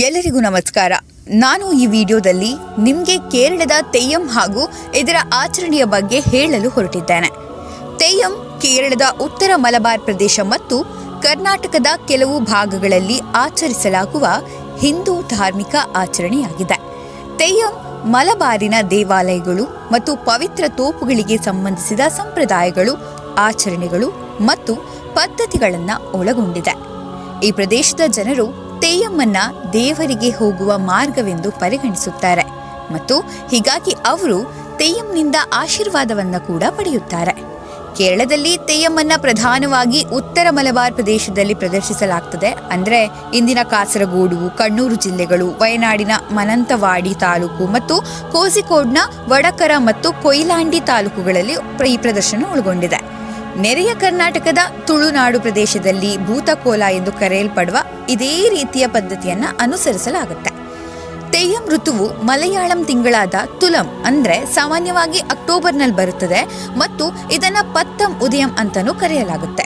ಎಲ್ಲರಿಗೂ ನಮಸ್ಕಾರ. ನಾನು ಈ ವಿಡಿಯೋದಲ್ಲಿ ನಿಮಗೆ ಕೇರಳದ ತೆಯ್ಯಂ ಹಾಗೂ ಇದರ ಆಚರಣೆಯ ಬಗ್ಗೆ ಹೇಳಲು ಹೊರಟಿದ್ದೇನೆ. ತೆಯ್ಯಂ ಕೇರಳದ ಉತ್ತರ ಮಲಬಾರ್ ಪ್ರದೇಶ ಮತ್ತು ಕರ್ನಾಟಕದ ಕೆಲವು ಭಾಗಗಳಲ್ಲಿ ಆಚರಿಸಲಾಗುವ ಹಿಂದೂ ಧಾರ್ಮಿಕ ಆಚರಣೆಯಾಗಿದೆ. ತೆಯ್ಯಂ ಮಲಬಾರಿನ ದೇವಾಲಯಗಳು ಮತ್ತು ಪವಿತ್ರ ತೋಪುಗಳಿಗೆ ಸಂಬಂಧಿಸಿದ ಸಂಪ್ರದಾಯಗಳು, ಆಚರಣೆಗಳು ಮತ್ತು ಪದ್ಧತಿಗಳನ್ನು ಒಳಗೊಂಡಿದೆ. ಈ ಪ್ರದೇಶದ ಜನರು ತೆಯ್ಯಮ್ಮನ್ನ ದೇವರಿಗೆ ಹೋಗುವ ಮಾರ್ಗವೆಂದು ಪರಿಗಣಿಸುತ್ತಾರೆ. ಮತ್ತು ಹೀಗಾಗಿ ಅವರು ತೇಯಮ್ನಿಂದ ಆಶೀರ್ವಾದವನ್ನು ಕೂಡ ಪಡೆಯುತ್ತಾರೆ. ಕೇರಳದಲ್ಲಿ ತೆಯ್ಯಮ್ಮನ್ನ ಪ್ರಧಾನವಾಗಿ ಉತ್ತರ ಮಲಬಾರ್ ಪ್ರದೇಶದಲ್ಲಿ ಪ್ರದರ್ಶಿಸಲಾಗ್ತದೆ. ಅಂದರೆ ಇಂದಿನ ಕಾಸರಗೋಡು, ಕಣ್ಣೂರು ಜಿಲ್ಲೆಗಳು, ವಯನಾಡಿನ ಮನಂತವಾಡಿ ತಾಲೂಕು ಮತ್ತು ಕೋಸಿಕೋಡ್ನ ವಡಕರ ಮತ್ತು ಕೊಯ್ಲಾಂಡಿ ತಾಲೂಕುಗಳಲ್ಲಿ ಈ ಪ್ರದರ್ಶನ ಒಳಗೊಂಡಿದೆ. ನೆರೆಯ ಕರ್ನಾಟಕದ ತುಳುನಾಡು ಪ್ರದೇಶದಲ್ಲಿ ಭೂತಕೋಲ ಎಂದು ಕರೆಯಲ್ಪಡುವ ಇದೇ ರೀತಿಯ ಪದ್ಧತಿಯನ್ನು ಅನುಸರಿಸಲಾಗುತ್ತೆ. ತೆಯ್ಯಂ ಋತುವು ಮಲಯಾಳಂ ತಿಂಗಳಾದ ತುಲಂ ಅಂದ್ರೆ ಸಾಮಾನ್ಯವಾಗಿ ಅಕ್ಟೋಬರ್ನಲ್ಲಿ ಬರುತ್ತದೆ ಮತ್ತು ಇದನ್ನ ಪತ್ತಂ ಉದಯಂ ಅಂತಲೂ ಕರೆಯಲಾಗುತ್ತೆ.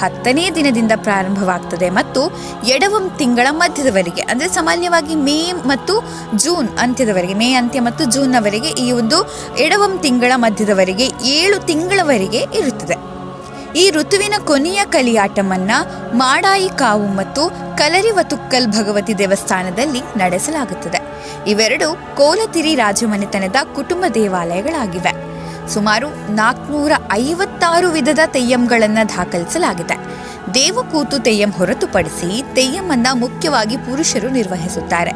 ಹತ್ತನೇ ದಿನದಿಂದ ಪ್ರಾರಂಭವಾಗ್ತದೆ ಮತ್ತು ಎಡವಂ ತಿಂಗಳ ಮಧ್ಯದವರೆಗೆ ಅಂದ್ರೆ ಸಾಮಾನ್ಯವಾಗಿ ಮೇ ಮತ್ತು ಜೂನ್ ಅಂತ್ಯದವರೆಗೆ, ಮೇ ಅಂತ್ಯ ಮತ್ತು ಜೂನ್ನವರೆಗೆ ಈ ಒಂದು ಎಡವಂ ತಿಂಗಳ ಮಧ್ಯದವರೆಗೆ ಏಳು ತಿಂಗಳವರೆಗೆ ಇರುತ್ತದೆ. ಈ ಋತುವಿನ ಕೊನೆಯ ಕಲಿಯಾಟಮನ್ನ ಮಾಡಾಯಿ ಕಾವು ಮತ್ತು ಕಲರಿವತುಕ್ಕಲ್ ಭಗವತಿ ದೇವಸ್ಥಾನದಲ್ಲಿ ನಡೆಸಲಾಗುತ್ತದೆ. ಇವೆರಡು ಕೋಲತಿರಿ ರಾಜಮನೆತನದ ಕುಟುಂಬ ದೇವಾಲಯಗಳಾಗಿವೆ. ಸುಮಾರು ನಾಲ್ಕುನೂರ ಐವತ್ತಾರು ವಿಧದ ತೆಯ್ಯಂಗಳನ್ನು ದಾಖಲಿಸಲಾಗಿದೆ. ದೇವಕೂತು ತೆಯ್ಯಂ ಹೊರತುಪಡಿಸಿ ತೆಯ್ಯಮನ್ನ ಮುಖ್ಯವಾಗಿ ಪುರುಷರು ನಿರ್ವಹಿಸುತ್ತಾರೆ.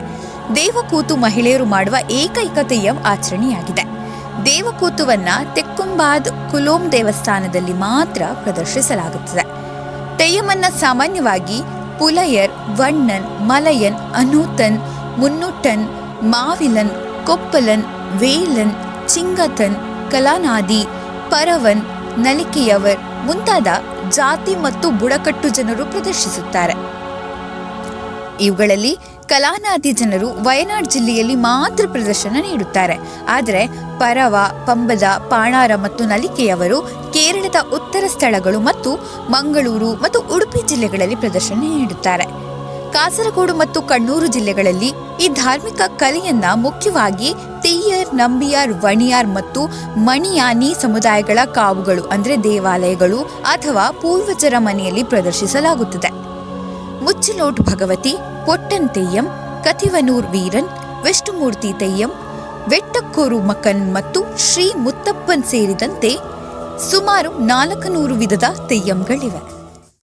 ದೇವಕೂತು ಮಹಿಳೆಯರು ಮಾಡುವ ಏಕೈಕ ತೆಯ್ಯಂ ಆಚರಣೆಯಾಗಿದೆ. ದೇವಕೂತುವನ್ನ ತೆಕ್ಕುಂಬಾದ್ ಕುಲೋಮ್ ದೇವಸ್ಥಾನದಲ್ಲಿ ಮಾತ್ರ ಪ್ರದರ್ಶಿಸಲಾಗುತ್ತದೆ. ತೆಯ್ಯಮನ್ನ ಸಾಮಾನ್ಯವಾಗಿ ಪುಲಯರ್ ವಣ್ಣನ್ ಮಲಯನ್, ಅನೂತನ್ ಮುನ್ನುಟ್ಟನ್ ಮಾವಿಲನ್, ಕೊಪ್ಪಲನ್, ವೇಲನ್, ಚಿಂಗತನ್, ಕಲಾನಾದಿ, ಪರವನ್, ನಲಿಕೆಯವರ್ ಮುಂತಾದ ಜಾತಿ ಮತ್ತು ಬುಡಕಟ್ಟು ಜನರು ಪ್ರದರ್ಶಿಸುತ್ತಾರೆ. ಇವುಗಳಲ್ಲಿ ಕಲಾನಾದಿ ಜನರು ವಯನಾಡ್ ಜಿಲ್ಲೆಯಲ್ಲಿ ಮಾತ್ರ ಪ್ರದರ್ಶನ ನೀಡುತ್ತಾರೆ. ಆದರೆ ಪರವ, ಪಂಬದ, ಪಾಣಾರ ಮತ್ತು ನಲಿಕೆಯವರು ಕೇರಳದ ಉತ್ತರ ಸ್ಥಳಗಳು ಮತ್ತು ಮಂಗಳೂರು ಮತ್ತು ಉಡುಪಿ ಜಿಲ್ಲೆಗಳಲ್ಲಿ ಪ್ರದರ್ಶನ ನೀಡುತ್ತಾರೆ. ಕಾಸರಗೋಡು ಮತ್ತು ಕಣ್ಣೂರು ಜಿಲ್ಲೆಗಳಲ್ಲಿ ಈ ಧಾರ್ಮಿಕ ಕಲೆಯನ್ನ ಮುಖ್ಯವಾಗಿ ತೆಯ್ಯರ್ ನಂಬಿಯಾರ್, ವಣಿಯಾರ್ ಮತ್ತು ಮಣಿಯಾನಿ ಸಮುದಾಯಗಳ ಕಾವುಗಳು ಅಂದರೆ ದೇವಾಲಯಗಳು ಅಥವಾ ಪೂರ್ವಜರ ಮನೆಯಲ್ಲಿ ಪ್ರದರ್ಶಿಸಲಾಗುತ್ತದೆ. ಮುಚ್ಚಲೋಟ್ ಭಗವತಿ ಪೊಟ್ಟನ್ ತೆಯ್ಯಂ ಕತಿವನೂರ್ ವೀರನ್ ವಿಷ್ಣುಮೂರ್ತಿ ತೆಯ್ಯಂ ವೆಟ್ಟಕ್ಕೂರು ಮಕನ್ ಮತ್ತು ಶ್ರೀ ಮುತ್ತಪ್ಪನ್ ಸೇರಿದಂತೆ ಸುಮಾರು ನಾಲ್ಕು ನೂರು ವಿಧದ ತೆಯ್ಯಂಗಳಿವೆ